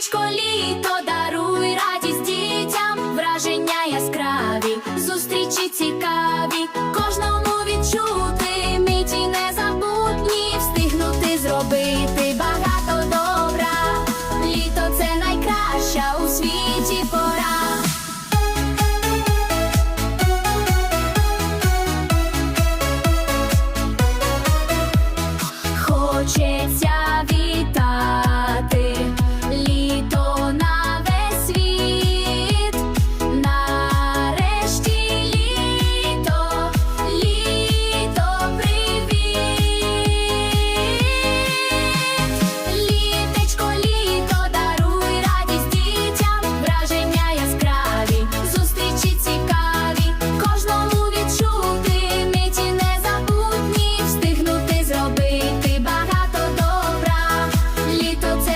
Сонечко літо даруй радість дітям, враження яскраві, зустрічі цікаві,